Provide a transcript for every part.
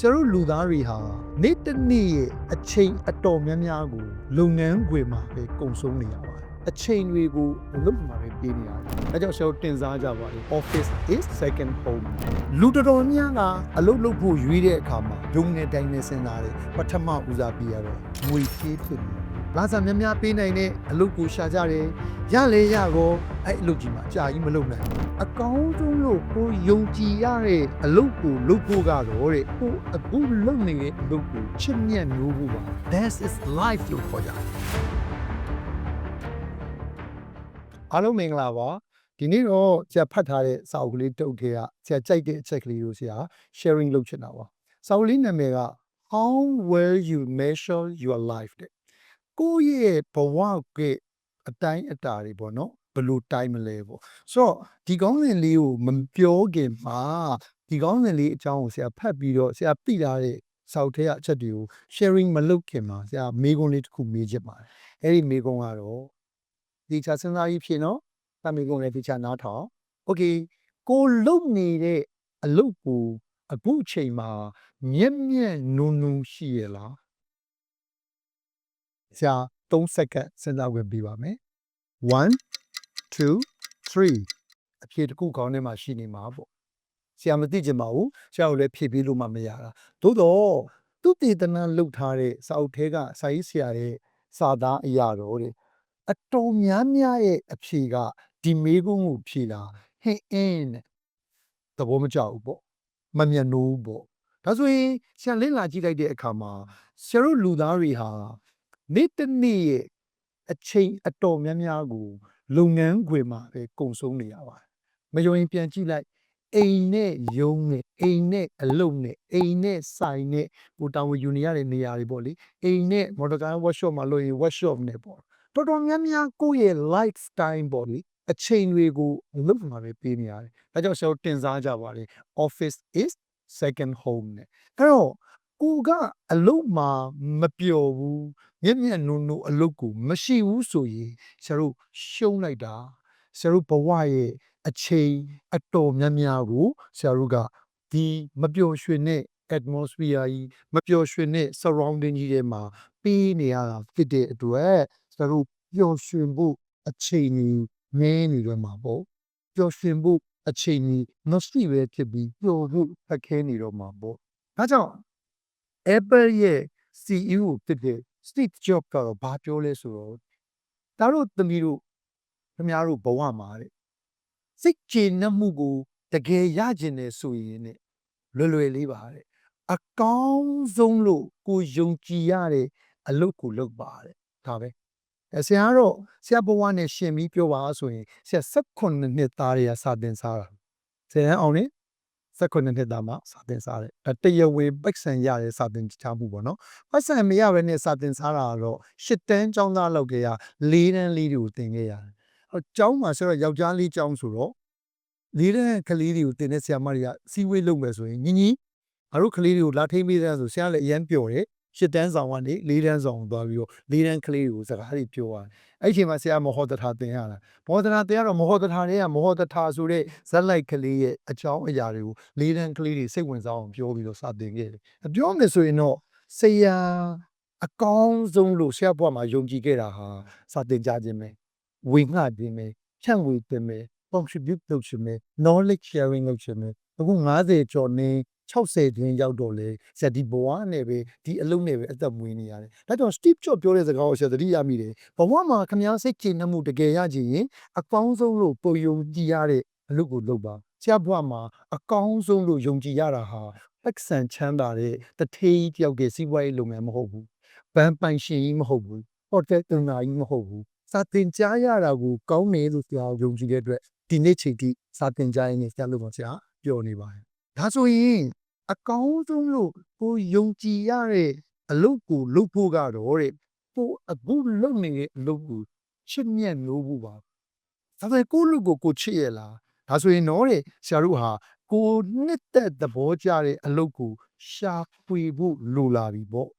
ဆရာတို့လူသားတွေဟာနေ့တစ်နေ့ရဲ့အချိန်အတော်များများကိုလုပ်ငန်းခွင်မှာပဲကုန်ဆုံးနေရပါတယ်အချိန်တွေကိုအလုပ်မှာပဲပေးနေရတယ်ဒါကြောင့်ဆရာတို့တင်စားကြပါတယ် office is second home လူတော်တော်များကအလုပ်လုပ်ဖို့ရွေးတဲ့အခါမှာဒုံငယ်တိုင်းနဲ့စဉ်းစားတယ်ပထမဦးစားပေးရတော့ငွေဖြည့်ဖြစ်တယ် လာစာများများပေးနိုင်တဲ့အလုပ်ကိုရှာကြတယ်ရလေရကောအဲ့အလုပ်ကြီးမှာအကြာကြီးမလုပ်နိုင်ဘူးအကောင်းဆုံးလို့ကိုယုံကြည်ရတဲ့အလုပ်ကိုလုပ်ဖို့ကတော့တဲ့ကိုအခုလုပ်နေတဲ့အလုပ်ကိုချစ်မြတ်မျိုးဖို့ပါ This is life လို့ခေါ်ကြတယ်အားလုံးမင်္ဂလာပါဒီနေ့တော့ဆရာဖတ်ထားတဲ့စာအုပ်ကလေးတုတ်ထဲကဆရာကြိုက်တဲ့အချက်ကလေးကိုဆရာ sharing လုပ်ချင်တာပါစာအုပ်လေးနာမည်က How will you measure your life တဲ့ ကိုယ့်ရဲ့ဘဝကအတိုင်းအတာတွေပေါ့နော်ဘယ်လိုတိုင်းမလဲပေါ့ဆိုတော့ဒီကောင်းစဉ်လေးကိုမပြောခင်မှာဒီကောင်းစဉ်လေးအကြောင်းကိုဆရာဖတ်ပြီးတော့ဆရာသိထားတဲ့စာအုပ်ထဲကအချက်တွေကို sharing မလုပ်ခင်မှာဆရာမေးခွန်းလေးတစ်ခုမေးချင်ပါတယ်အဲ့ဒီမေးခွန်းကတော့ဒီချာစဉ်းစားပြီးဖြစ်နော်တမေးခွန်းလေးဒီချာနားထောင် okay ကိုလုံနေတဲ့အလုပ်ကိုအခုအချိန်မှာမျက်မျက်နုံနုံရှိရလား ဆရာ3စက္ကန့်စဉ်းစားဝင်ပြီးပါမယ်1 2 3အဖြေတစ်ခုခေါင်းထဲမှာရှိနေမှာပေါ့ဆရာမသိချင်ပါဘူးဆရာကိုလည်းဖြည့်ပေးလို့မှမရတာသို့တော့သူတည်တနာလှုပ်ထားတဲ့စာအုပ်ထဲကစာရေးဆရာရဲ့စာသားအရာတော်တဲ့အတော်များများရဲ့အဖြေကဒီမေးခွန်းကိုဖြေတာဟင်းအင်းတဲ့သဘောမကျဘူးပေါ့မမျက်နှိုးပေါ့ဒါဆိုရင်ဆရာလင်းလာကြည့်လိုက်တဲ့အခါမှာဆရာတို့လူသားတွေဟာ နေ့တစ်နေ့ရဲ့အချိန်အတော်များများကို လုပ်ငန်းခွင်မှာပဲကုန်ဆုံးနေရပါတယ်မယုံရင်ပြန်ကြည့်လိုက်အိမ်နဲ့ယုံနဲ့အိမ်နဲ့အလုပ်နဲ့အိမ်နဲ့ဆိုင်နဲ့ကိုတာဝန်ယူနေရတဲ့နေရာတွေပေါ့လေအိမ်နဲ့မော်တော်ကား workshop မှာလို့ရင် workshop နဲ့ပေါ့တော်တော်များများကိုယ့်ရဲ့ lifestyle ပေါ့လေအချိန်တွေကိုအလုပ်မှာပဲပေးနေရတယ်ဒါကြောင့်ဆရာတို့တင်စားကြပါလေ office is second home နဲ့အဲ့တော့ ကိုကအလုပ်မှာမပျော်ဘူးမျက်မျက်နှုံနှုံအလုပ်ကိုမရှိဘူးဆိုရင်ဆရာတို့ရှုံးလိုက်တာဆရာတို့ဘဝရဲ့အချိန်အတော်များများကိုဆရာတို့ကဒီမပျော်ရွှင်တဲ့ atmosphere ကြီးမပျော်ရွှင်တဲ့ surrounding ကြီးထဲမှာပေးနေရတာဖြစ်တဲ့အတွက်ဆရာတို့ပျော်ရွှင်ဖို့အချိန်ကြီးနည်းနေတော့မှာပေါ့ပျော်ရွှင်ဖို့အချိန်ကြီးမရှိပဲဖြစ်ပြီးပျော်ဖို့ခက်ခဲနေတော့မှာပေါ့ဒါကြောင့် Apple ရဲ့ CEO ဖြစ်တဲ့ Steve Jobs ကတော့ဘာပြောလဲဆိုတော့ဒါတို့သမီးတို့ခင်ဗျားတို့ဘဝမှာတဲ့စိတ်ကျေနပ်မှုကိုတကယ်ရကျင်တယ်ဆိုရင်တဲ့လွယ်လွယ်လေးပါတဲ့အကောင်းဆုံးလို့ကိုယုံကြည်ရတဲ့အလုပ်ကိုလုပ်ပါတဲ့ဒါပဲအဲဆရာကတော့ဆရာဘဝနဲ့ရှင်ပြီးပြောပါဆိုရင်ဆရာ18နှစ်သားတွေကစာသင်စားတာဆယ်တန်းအောင်နေ 18နှစ်သားမှစာသင်စားတယ်အဲတရားဝင်ပိုက်ဆံရတဲ့စာသင်ချမှုပေါ့နော်ပိုက်ဆံမရဘဲနဲ့စာသင်စားတာကတော့10တန်းကျောင်းသားလောက်ကရ4တန်းလေးတွေကိုသင်ခဲ့ရတယ်အဲကျောင်းမှာဆိုတော့ယောက်ျားလေးကျောင်းဆိုတော့လေးတန်းကလေးတွေကိုသင်တဲ့ဆရာမတွေကစီဝေးလုပ်မယ်ဆိုရင်ညီညီငါတို့ကလေးတွေကိုလာထိမ့်ပေးတဲ့ဆိုဆရာလည်းအရန်ပျော်တယ် ရှစ်တန်းဆောင်ကနေလေးတန်းဆောင်သွားပြီးတော့လေးတန်းကလေးတွေကိုစကားတွေပြောရတယ်အဲ့ဒီအချိန်မှာဆရာမဟောတထာသင်ရတာမဟောတထာသင်ရတော့မဟောတထာတွေကမဟောတထာဆိုတဲ့ဇက်လိုက်ကလေးရဲ့အကြောင်းအရာတွေကိုလေးတန်းကလေးတွေစိတ်ဝင်စားအောင်ပြောပြီးတော့စသင်ခဲ့တယ်အပြောမယ်ဆိုရင်တော့ဆရာအကောင်းဆုံးလို့ဆရာဘုရားမှာယုံကြည်ခဲ့တာဟာစသင်ကြခြင်းပဲဝေငှခြင်းပဲဖြန့်ဝေခြင်းပဲ contribute လုပ်ခြင်းပဲ knowledge sharing လုပ်ခြင်းပဲအခု90ကျော်နေ 60တွင်ရောက်တော့လေဆရာဒီဘဝနဲ့ပဲဒီအလုံးနဲ့ပဲအသက်မွေးနေရတယ်။ဒါကြောင့် Steve Jobs ပြောတဲ့စကားကိုဆရာသတိရမိတယ်။ဘဝမှာခမားစိတ်ကျေနပ်မှုတကယ်ရကြရင်အကောင်းဆုံးလို့ပုံယုံကြည်ရတဲ့အလုပ်ကိုလုပ်ပါ။ဆရာဘဝမှာအကောင်းဆုံးလို့ယုံကြည်ရတာဟာပတ်စံချမ်းသာတဲ့တထေးတယောက်ရဲ့စီးပွားရေးလုပ်ငန်းမဟုတ်ဘူး။ဘန်ပိုင်ရှင်ကြီးမဟုတ်ဘူး။ဟိုတယ်တင်နာကြီးမဟုတ်ဘူး။စာတင်ကြားရတာကိုကောင်းတယ်လို့ဆရာယုံကြည်တဲ့အတွက်ဒီနေ့ချိန်ထိစာတင်ကြားရင်းနဲ့ဆရာလို့ပါဆရာပြောနေပါတယ်။ဒါဆိုရင် အကောင်းဆုံးလို့ကိုယုံကြည်ရတဲ့အလုပ်ကိုလုပ်ဖို့ကတော့တဲ့ကိုအခုလုပ်နေတဲ့အလုပ်ကိုချစ်မြတ်လို့ဖို့ပါဒါပေမဲ့ကိုလူကိုကိုချစ်ရလားဒါဆိုရင်တော့တဲ့ဆရာတို့ဟာကိုနှစ်သက်သဘောကျတဲ့အလုပ်ကိုရှာဖွေဖို့လိုလာပြီပေါ့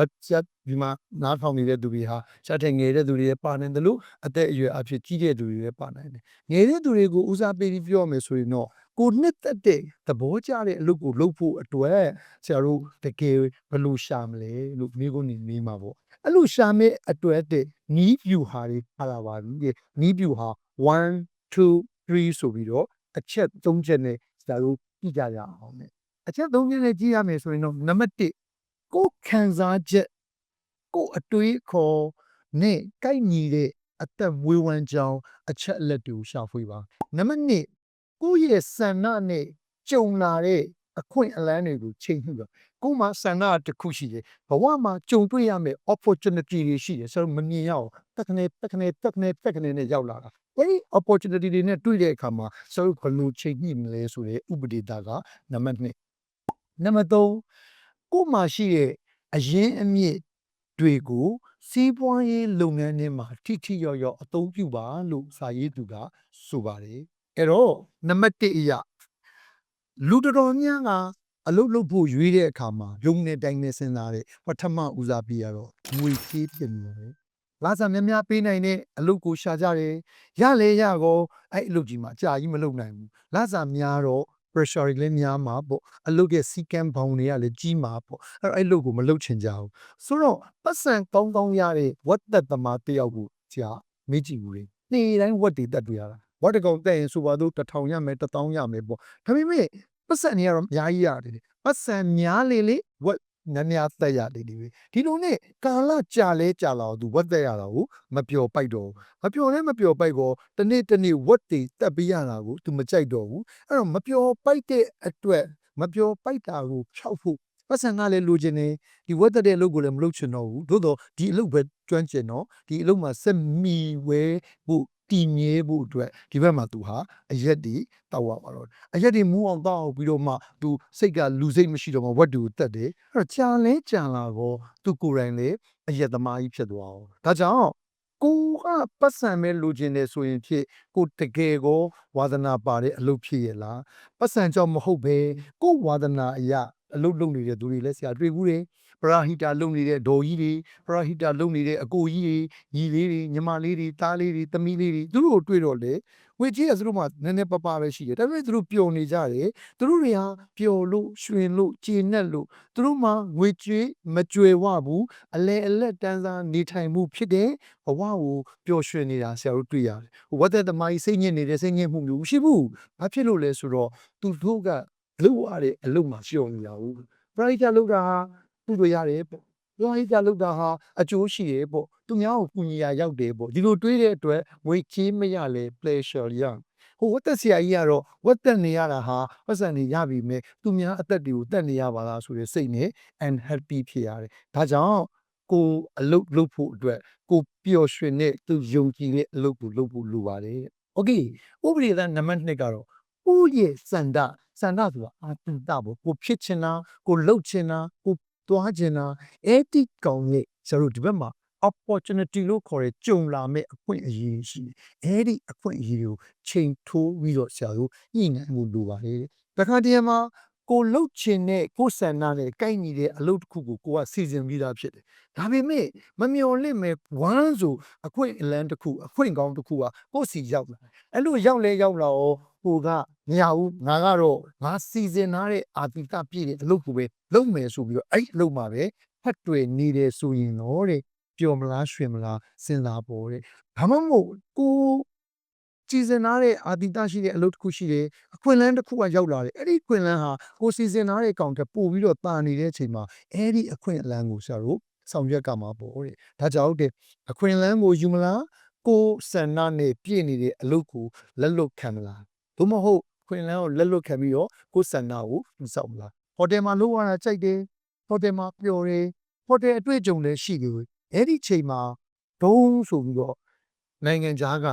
အချက်ဒီမှာနားထောင်နေတဲ့သူတွေဟာရှာတဲ့ငယ်တဲ့သူတွေလည်းပါနိုင်တယ်လို့အသက်အရွယ်အဖြစ်ကြီးတဲ့သူတွေလည်းပါနိုင်တယ်ငယ်တဲ့သူတွေကိုဦးစားပေးပြီးပြောမယ်ဆိုရင်တော့ ကိုနှစ်သက်တဲ့သဘောကျတဲ့အလုပ်ကိုလုပ်ဖို့အတွက်ဆရာတို့တကယ်ဘယ်လိုရှာမလဲလို့မိကုန်နေမိမှာပေါ့အဲ့လိုရှာမဲ့အတွက်တဲ့နီးပြူဟာတွေထားလာပါပြီတဲ့နီးပြူဟာ1 2 3ဆိုပြီးတော့အချက်၃ချက်နဲ့ဆရာတို့ကြည့်ကြရအောင်နဲ့အချက်၃ချက်နဲ့ကြည့်ရမယ်ဆိုရင်တော့နံပါတ်1ကိုယ်ခံစားချက်ကိုယ်အတွေးအခေါ်နဲ့ကိုက်ညီတဲ့အသက်မွေးဝမ်းကြောင်းအချက်အလက်တွေကိုရှာဖွေပါနံပါတ်2 ကိုယ့်ရဲ့ဆန္ဒနဲ့ကြုံလာတဲ့အခွင့်အလမ်းတွေကိုချိန်မှုပါကိုယ်မှာဆန္ဒတစ်ခုရှိတယ်ဘဝမှာကြုံတွေ့ရမယ့် opportunity တွေရှိတယ်ဆိုတော့မမြင်ရအောင်တက်ခနဲ့တက်ခနဲ့တက်ခနဲ့တက်ခနဲ့နဲ့ရောက်လာတာအဲဒီ opportunity တွေနဲ့တွေ့တဲ့အခါမှာဆိုတော့ဘယ်လိုချိန်ညှိမလဲဆိုတဲ့ဥပဒေတာကနံပါတ်2နံပါတ်3ကိုယ်မှာရှိတဲ့အရင်အမြင့်တွေကိုစီးပွားရေးလုပ်ငန်းတွေမှာထိထိရောက်ရောက်အသုံးပြုပါလို့စာရေးသူကဆိုပါတယ် အဲ့တော့နံပါတ်1အရာလူတော်တော်များကအလုပ်လုပ်ဖို့ရွေးတဲ့အခါမှာယုံနေတိုင်းနဲ့စဉ်းစားတဲ့ပထမဦးစားပေးရတော့ငွေကြေးဖြစ်နေတယ်လာစားများများပေးနိုင်တဲ့အလုပ်ကိုရှာကြတယ်ရလေရကောအဲ့အလုပ်ကြီးမှာအကြာကြီးမလုပ်နိုင်ဘူးလာစားများတော့ pressure တွေလည်းများမှာပေါ့အလုပ်ရဲ့စီကံဘောင်တွေကလည်းကြီးမှာပေါ့အဲ့တော့အဲ့အလုပ်ကိုမလုပ်ချင်ကြဘူးဆိုတော့ပတ်စံကောင်းကောင်းရတဲ့ဝတ်သက်သမားတယောက်ကိုကြာမေးကြည့်ဘူးလေနေ့တိုင်းဝတ်တွေတက်တွေ့ရတာ ဝတ်တကောင်တက်ရင်ဆိုပါတော့တစ်ထောင်ရမယ်တစ်သောင်းရမယ်ပေါ့ဒါပေမဲ့ပတ်စံတွေကတော့အများကြီးရတယ်လေပတ်စံများလေလေဝတ်နည်းနည်းသက်ရတယ်ဒီပဲဒီလိုနဲ့ကာလကြာလဲကြာလာတော့သူဝတ်သက်ရတာကိုမပျော်ပိုက်တော့ဘူးမပျော်လဲမပျော်ပိုက်ကောတနေ့တနေ့ဝတ်တွေတက်ပေးရတာကိုသူမကြိုက်တော့ဘူးအဲ့တော့မပျော်ပိုက်တဲ့အတွက်မပျော်ပိုက်တာကိုဖြောက်ဖို့ပတ်စံကလည်းလိုချင်တယ်ဒီဝတ်သက်တဲ့အလုပ်ကိုလည်းမလုပ်ချင်တော့ဘူးသို့တော့ဒီအလုပ်ပဲကျွမ်းကျင်တော့ဒီအလုပ်မှာစက်မီဝဲဖို့ တည်မြဲဖို့အတွက်ဒီဘက်မှာသူဟာအရက်ဒီတောက်ရပါတော့အရက်ဒီမူးအောင်တောက်ပြီးတော့မှသူစိတ်ကလူစိတ်မရှိတော့မှဝတ်တူတက်တယ်အဲ့တော့ကြာလဲကြာလာတော့သူကိုယ်တိုင်လေအရက်သမားကြီးဖြစ်သွားအောင်ဒါကြောင့်ကိုကပတ်စံပဲလိုချင်တယ်ဆိုရင်ဖြစ်ကိုတကယ်ကိုဝါသနာပါတဲ့အလုပ်ဖြစ်ရဲ့လားပတ်စံကြောင့်မဟုတ်ပဲကိုယ်ဝါဒနာအရာအလုပ်လုပ်နေတဲ့သူတွေလည်းဆရာတွေ့ဘူးတယ် ပရာဟိတာလုပ်နေတဲ့ဒေါ်ကြီးတွေပရာဟိတာလုပ်နေတဲ့အကိုကြီးတွေညီလေးတွေညီမလေးတွေသားလေးတွေသမီးလေးတွေသူတို့ကိုတွေ့တော့လေဝေကြီးကသူတို့မှနည်းနည်းပပပဲရှိတယ်ဒါပေမဲ့သူတို့ပျော်နေကြတယ်သူတို့တွေဟာပျော်လို့ရွှင်လို့ကျေနပ်လို့သူတို့မှငွေကြေးမကြွယ်ဝဘူးအလဲအလက်တန်းစားနေထိုင်မှုဖြစ်တဲ့ဘဝကိုပျော်ရွှင်နေတာဆရာတို့တွေ့ရတယ်ဟိုဝတ်တဲ့သမားကြီးစိတ်ညစ်နေတဲ့စိတ်ညစ်မှုမျိုးမရှိဘူးဘာဖြစ်လို့လဲဆိုတော့သူတို့ကလုပ်ရတဲ့အလုပ်မှာရှောင်နေတာဘူးပရိသတ်လုပ်တာဟာ သူ့တို့ရတယ်ပေါ့ပရိသတ်လုပ်တာဟာအကျိုးရှိတယ်ပေါ့သူများကိုကူညီရာရောက်တယ်ပေါ့ဒီလိုတွေးတဲ့အတွက်ငွေချေးမရလဲ pleasure ရဟိုဝတ်သက်ဆရာကြီးကတော့ဝတ်သက်နေရတာဟာပတ်စံနေရပြီမဲ့သူများအသက်တွေကိုတက်နေရပါလားဆိုတဲ့စိတ်နဲ့ and happy ဖြစ်ရတယ်ဒါကြောင့်ကိုအလုပ်လုပ်ဖို့အတွက်ကိုပျော်ရွှင်တဲ့သူယုံကြည်တဲ့အလုပ်ကိုလုပ်ဖို့လိုပါတယ် okay ဥပဒေသနံပါတ်2ကတော့ကိုယ့်ရဲ့စန္ဒစန္ဒဆိုတာအာတန်တပေါ့ကိုဖြစ်ချင်တာကိုလှုပ်ချင်တာကို သွားချင်တာအဲ့ဒီကောင်ရဲ့ဆရာတို့ဒီဘက်မှာ opportunity လို့ခေါ်တဲ့ကြုံလာမဲ့အခွင့်အရေးရှိတယ်အဲ့ဒီအခွင့်အရေးကိုချိန်ထိုးပြီးတော့ဆရာတို့ညှိနှိုင်းမှုလိုပါလေတခါတည်းမှာကိုလှုပ်ချင်တဲ့ကိုယ်ဆန္ဒနဲ့ကိုက်ညီတဲ့အလုပ်တစ်ခုကိုကိုကစီစဉ်ပြီးသားဖြစ်တယ်ဒါပေမဲ့မမျော်လင့်မဲ့ဝမ်းဆိုအခွင့်အလန်းတစ်ခုအခွင့်ကောင်းတစ်ခုကကိုယ့်စီရောက်လာအဲ့လိုရောက်လဲရောက်လာတော့ ကိုကမရဘူးငါကတော့ငါစီစဉ်ထားတဲ့အာတိကပြည့်တဲ့အလုပ်ကိုပဲလုပ်မယ်ဆိုပြီးတော့အဲ့အလုပ်မှာပဲဖတ်တွေ့နေတယ်ဆိုရင်တော့တဲ့ပျော်မလားရွှင်မလားစဉ်းစားပေါ်တဲ့ဒါမှမဟုတ်ကိုစီစဉ်ထားတဲ့အာတိကရှိတဲ့အလုပ်တစ်ခုရှိတယ်အခွင့်အလန်းတစ်ခုကရောက်လာတယ်အဲ့ဒီအခွင့်အလန်းဟာကိုစီစဉ်ထားတဲ့ကောင်တက်ပို့ပြီးတော့တာနေတဲ့အချိန်မှာအဲ့ဒီအခွင့်အလန်းကိုဆရာတို့ဆောင်ရွက်ကမှာပေါ့တဲ့ဒါကြောင့်တဲ့အခွင့်အလန်းကိုယူမလားကိုဆန္ဒနဲ့ပြည့်နေတဲ့အလုပ်ကိုလက်လွတ်ခံမလား သို့မဟုတ်ခွင်လန်းကိုလက်လွတ်ခံပြီးတော့ကိုယ်ဆန္ဒကိုမစောက်မလားဟိုတယ်မှာလို့ရတာကြိုက်တယ်ဟိုတယ်မှာပျော်တယ်ဟိုတယ်အတွေ့အကြုံလည်းရှိတယ်အဲ့ဒီချိန်မှာဒုံးဆိုပြီးတော့နိုင်ငံခြားက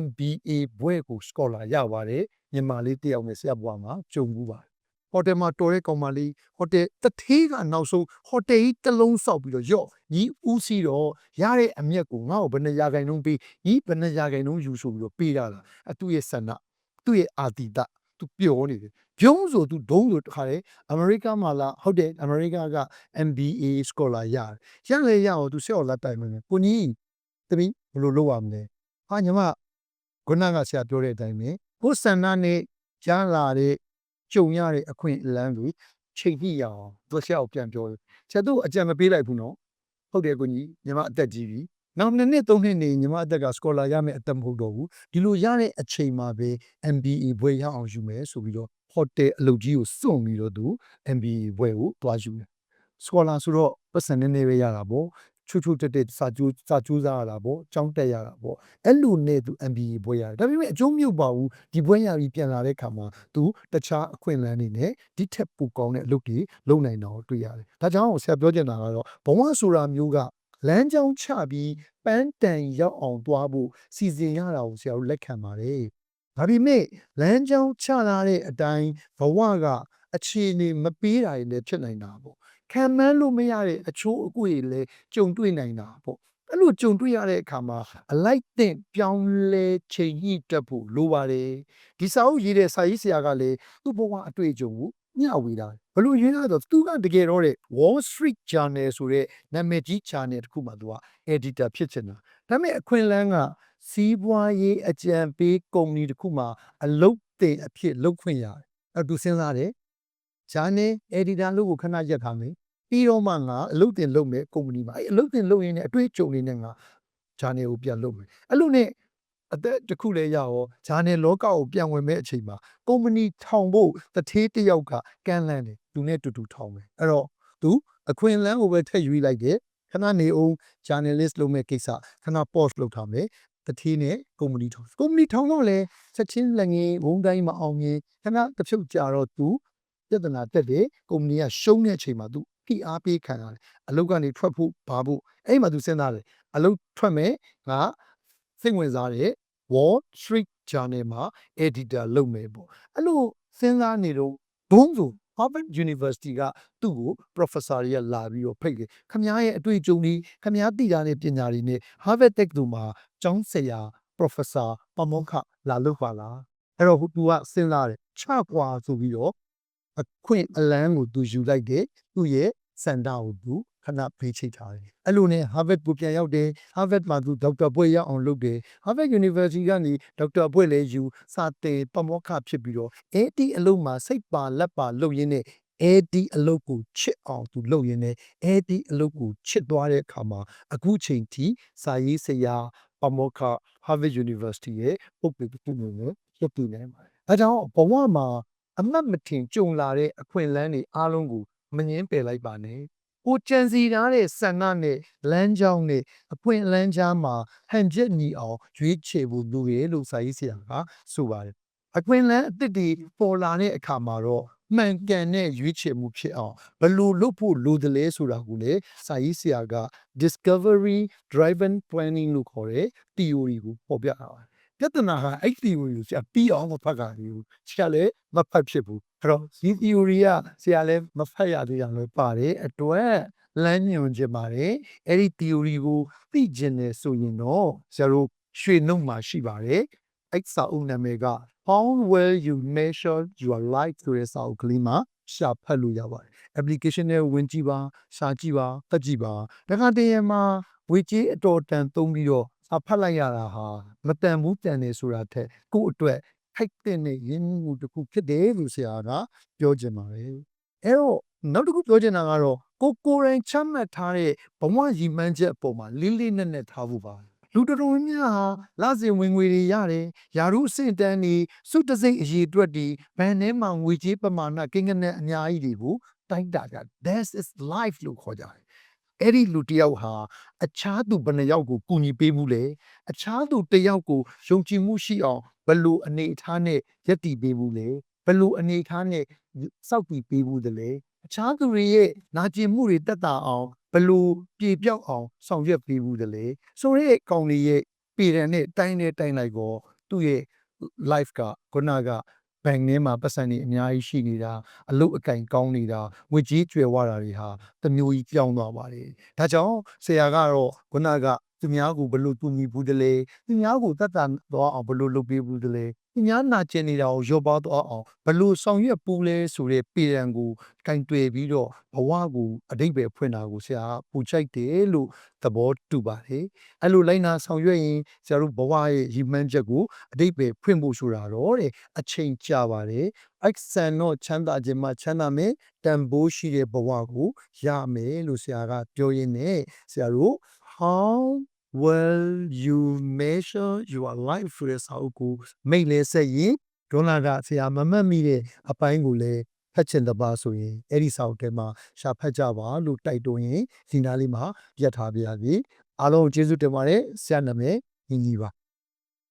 MBA ဘွဲကို scholar ရပါတယ်မြန်မာလေးတယောက်နဲ့ဆရာဘွားမှာကြုံဘူးပါတယ်ဟိုတယ်မှာတော်တဲ့ကောင်မလေးဟိုတယ်တထေးကနောက်ဆုံးဟိုတယ်ကြီးတစ်လုံးဆောက်ပြီးတော့ယော့ညီဦးစီတော့ရတဲ့အမျက်ကိုငါ့ကိုဘယ်နှရာခိုင်နှုန်းပေးညီဘယ်နှရာခိုင်နှုန်းယူဆိုပြီးတော့ပေးရတာအတူရဲ့ဆန္ဒ သူ့ရဲ့အာတိတသူပျော်နေတယ်ဂျုံးဆိုသူဒုံးဆိုတခါလေအမေရိကမှာလာဟုတ်တယ်အမေရိကက MBA scholar ရတယ်ရလေရအောင်သူဆက်အောင်လက်တိုင်မယ်ကိုကြီးတပီးဘယ်လိုလုပ်ရမလဲဟာညီမခုနကဆရာပြောတဲ့အတိုင်းပဲကိုယ်ဆန္ဒနဲ့ကြားလာတဲ့ကြုံရတဲ့အခွင့်အလမ်းတွေချိန်ပြည့်ရအောင်သူဆရာကိုပြန်ပြောတယ်ဆရာတို့အကြံမပေးလိုက်ဘူးနော်ဟုတ်တယ်ကိုကြီးညီမအသက်ကြီးပြီ နောက်နှစ်နှစ်သုံးနှစ်နေညီမအသက်က scholar ရမယ်အသက်မဟုတ်တော့ဘူးဒီလိုရတဲ့အချိန်မှာပဲ MBA ဘွဲရအောင်ယူမယ်ဆိုပြီးတော့ hotel အလုပ်ကြီးကိုစွန့်ပြီးတော့သူ MBA ဘွဲကိုတွားယူတယ် scholar ဆိုတော့ပတ်စံနည်းနည်းပဲရတာပေါ့ချွတ်ချွတ်တက်တက်စာကျိုးစာကျိုးစားရတာပေါ့ကြောင်းတက်ရတာပေါ့အဲ့လိုနဲ့သူ MBA ဘွဲရတယ်ဒါပေမဲ့အကျိုးမြုပ်ပါဘူးဒီဘွဲရပြီးပြန်လာတဲ့ခါမှာသူတခြားအခွင့်အလမ်းတွေနဲ့ဒီထက်ပိုကောင်းတဲ့အလုပ်တွေလုပ်နိုင်တော့တွေ့ရတယ်ဒါကြောင့်ဆရာပြောချင်တာကတော့ဘဝဆိုတာမျိုးက လမ်းကြောင်းချပြီးပန်းတန်ရောက်အောင်သွားဖို့စီစဉ်ရတာကိုဆရာတို့လက်ခံပါတယ်ဒါပေမဲ့လမ်းကြောင်းချလာတဲ့အတိုင်းဘဝကအခြေအနေမပေးတာတွေလည်းဖြစ်နိုင်တာပေါ့ခံမှန်းလို့မရတဲ့အချိုးအကွေလည်းကြုံတွေ့နိုင်တာပေါ့အဲ့လိုကြုံတွေ့ရတဲ့အခါမှာအလိုက်တဲ့ပြောင်းလဲချိန်ညှိတက်ဖို့လိုပါတယ်ဒီစာအုပ်ရေးတဲ့စာရေးဆရာကလည်းသူ့ဘဝအတွေ့အကြုံကို မျှဝေတာဘလို့ရေးတာဆိုသူကတကယ်တော့တဲ့ Wall Street Journal ဆိုတဲ့နာမည်ကြီး channel တစ်ခုမှသူက editor ဖြစ်ချင်တာဒါပေမဲ့အခွင့်အလမ်းကစီးပွားရေးအကြံပေးကုမ္ပဏီတစ်ခုမှအလုပ်တင်အဖြစ်လုပ်ခွင့်ရတယ်အဲ့သူစဉ်းစားတယ် journal editor လို့ကိုခဏရက်ထားမယ်ပြီးတော့မှငါအလုပ်တင်လုပ်မယ်ကုမ္ပဏီမှာအဲ့အလုပ်တင်လုပ်ရင်းနဲ့အတွေ့အကြုံလေးနဲ့ငါဂျာနယ်ကိုပြန်လုပ်မယ်အဲ့လိုနဲ့ အသက်တစ်ခုလဲရရောဂျာနယ်လောကကိုပြန်ဝင်မဲ့အချိန်မှာကုမ္ပဏီထောင်ဖို့တထေးတစ်ယောက်ကကမ်းလှမ်းတယ်သူနဲ့တူတူထောင်မယ်အဲ့တော့သူအခွင့်အလမ်းကိုပဲထည့်ယူလိုက်တယ်ခဏနေအောင် journalist လုပ်မဲ့ကိစ္စခဏ pause လုပ်ထားမယ်တထေးနဲ့ကုမ္ပဏီထောင်ကုမ္ပဏီထောင်တော့လဲချက်ချင်းလက်ငင်းဝုန်းတိုင်းမအောင်မြင်ခဏတစ်ဖြုတ်ကြာတော့သူပြဿနာတက်တယ်ကုမ္ပဏီကရှုံးတဲ့အချိန်မှာ तू ဖိအားပေးခံရတယ်အလုပ်ကနေထွက်ဖို့ဘာဖို့အဲ့မှာ तू စဉ်းစားတယ်အလုပ်ထွက်မယ်ငါစိတ်ဝင်စားတဲ့ Wall Street Journal မှာ editor လုပ်မယ်ပေါ့အဲ့လိုစဉ်းစားနေတော့ဘုံဆို Harvard University ကသူ့ကို professor တွေကလာပြီးတော့ဖိတ်တယ်ခမားရဲ့အတွေ့အကြုံတွေခမားသိတာနဲ့ပညာတွေနဲ့ Harvard Tech တို့မှာကျောင်းဆရာ professor ပမောက္ခလာလုပ်ပါလားအဲ့တော့ तू ကစဉ်းစားတယ်ချကွာဆိုပြီးတော့အခွင့်အလန်းကိုသူယူလိုက်တယ်သူ့ရဲ့စန္ဒကိုသူ ခဏဖေးချိတ်ထားတယ်အဲ့လိုနဲ့ Harvard ကိုပြန်ရောက်တယ် Harvard မှာသူဒေါက်တာဘွဲ့ရအောင်လုပ်တယ် Harvard University ကနေဒေါက်တာဘွဲ့လည်းယူစာသင်ပမောက္ခဖြစ်ပြီးတော့အဲ့ဒီအလုပ်မှာစိတ်ပါလက်ပါလုပ်ရင်းနဲ့အဲ့ဒီအလုပ်ကိုချစ်အောင်သူလုပ်ရင်းနဲ့အဲ့ဒီအလုပ်ကိုချစ်သွားတဲ့အခါမှာအခုချိန်ထိစာရေးဆရာပမောက္ခ Harvard University ရဲ့ပုတ်ပေတစ်ခုမျိုးနဲ့ရပ်တည်နေပါတယ်အဲကြောင့်ဘဝမှာအမှတ်မထင်ကြုံလာတဲ့အခွင့်အလမ်းတွေအားလုံးကိုမငင်းပယ်လိုက်ပါနဲ့။ ကိုကြံစီထားတဲ့ဆန္ဒနဲ့လမ်းကြောင်းနဲ့အခွင့်အလမ်းကြားမှာဟန်ချက်ညီအောင်ရွေးချယ်ဖို့လိုရဲ့လို့စာရေးဆရာကဆိုပါတယ်။အခွင့်အလမ်းအသစ်တွေပေါ်လာတဲ့အခါမှာတော့မှန်ကန်တဲ့ရွေးချယ်မှုဖြစ်အောင်ဘယ်လိုလုပ်ဖို့လိုတယ်လဲဆိုတာကိုလည်းစာရေးဆရာက discovery driven planning လို့ခေါ်တဲ့ theory ကိုပေါ်ပြတာပါ။ ပြဿနာကအဲ့ theory ကိုဆရာပြီးအောင်မဖတ်ကြဘူးဆရာလည်းမဖတ်ဖြစ်ဘူးအဲ့တော့ဒီ theory ကဆရာလည်းမဖတ်ရသေးတာလည်းပါတယ်အတွက်လမ်းညွှန်ခြင်းပါတယ်အဲ့ဒီ theory ကိုသိကျင်တယ်ဆိုရင်တော့ဆရာတို့ရွှေနှုတ်မှာရှိပါတယ်အဲ့စာအုပ်နာမည်က how will you measure your life ဆိုတဲ့စာအုပ်ကလေးမှာရှာဖတ်လို့ရပါတယ် application နဲ့ဝင်ကြည့်ပါရှာကြည့်ပါတက်ကြည့်ပါတခါတည်းမှာဝေကြီးအတော်တန်သုံးပြီးတော့ စာဖတ်လိုက်ရတာဟာမတန်ဘူးတန်တယ်ဆိုတာထက်ကိုယ့်အတွက်ထိုက်တဲ့နဲ့ရင်းနှီးမှုတစ်ခုဖြစ်တယ်လို့ဆရာကပြောချင်ပါတယ်အဲ့တော့နောက်တစ်ခုပြောချင်တာကတော့ကိုကိုယ်တိုင်ချမှတ်ထားတဲ့ဘဝရည်မှန်းချက်အပေါ်မှာလေးလေးနက်နက်ထားဖို့ပါလူတော်တော်များများဟာလစဉ်ဝင်ငွေတွေရတယ်ယာရုအဆင့်တန်းတွေစုတစိမ့်အရေးအတွက်တွေဘဏ်ထဲမှာငွေကြေးပမာဏကိန်းဂဏန်းအများကြီးတွေကိုတိုင်းတာကြ this is life လို့ခေါ်ကြတယ် အဲ့ဒီလူတစ်ယောက်ဟာအခြားသူဘယ်နှယောက်ကိုကူညီပေးမှုလဲအခြားသူတစ်ယောက်ကိုယုံကြည်မှုရှိအောင်ဘယ်လိုအနေအထားနဲ့ယက်တည်ပေးမှုလဲဘယ်လိုအနေအထားနဲ့စောက်တည်ပေးမှုတလဲအခြားသူတွေရဲ့နာကျင်မှုတွေတက်တာအောင်ဘယ်လိုပြေပြောက်အောင်ဆောင်ရွက်ပေးမှုတလဲဆိုရဲကောင်လေးရဲ့ပြည်ရန်နဲ့တိုင်းနဲ့တိုင်းလိုက်ကောသူ့ရဲ့ life ကခုနက ဘဏ်ထဲမှာပတ်စံနေအများကြီးရှိနေတာအလုတ်အကင်ကောင်းနေတာငွေကြီးကျွယ်ဝတာတွေဟာတစ်မျိုးကြီးပြောင်းသွားပါတယ်ဒါကြောင့်ဆရာကတော့ခုနကသူများကိုဘယ်လိုတူညီဘူးတလဲသူများကိုတတ်တာတော့အောင်ဘယ်လိုလုပ်ပေးဘူးတလဲ ညာနာကျင်နေတာကိုရောပါသွားအောင်ဘလို့ဆောင်ရွက်ပူးလဲဆိုတဲ့ပြည်ရန်ကိုကင်တွေ့ပြီးတော့ဘဝကိုအတိတ်ပဲဖွင့်တာကိုဆရာကပူချိုက်တယ်လို့သဘောတူပါတယ်အဲ့လိုလိုက်နာဆောင်ရွက်ရင်ဆရာတို့ဘဝရဲ့ရည်မှန်းချက်ကိုအတိတ်ပဲဖွင့်ဖို့ဆိုတာတော့တဲ့အချိန်ကြာပါတယ်အက်ဆန်တော့ချမ်းသာခြင်းမှချမ်းသာမယ်တန်ဖိုးရှိတဲ့ဘဝကိုရမယ်လို့ဆရာကပြောရင်းနဲ့ဆရာတို့ how will you measure your life ဆိုတဲ့စာအုပ်ကိုမိတ်လဲဆက်ရင်ဒေါနာကဆရာမမှတ်မိတဲ့အပိုင်းကိုလည်းဖတ်ချင်တပါဆိုရင်အဲ့ဒီစာအုပ်ထဲမှာရှာဖတ်ကြပါလို့တိုက်တွန်းရင်ဒီနားလေးမှာပြတ်ထားပြရစီအားလုံးကိုကျေးဇူးတင်ပါတယ်ဆရာနာမည်ညီညီပါ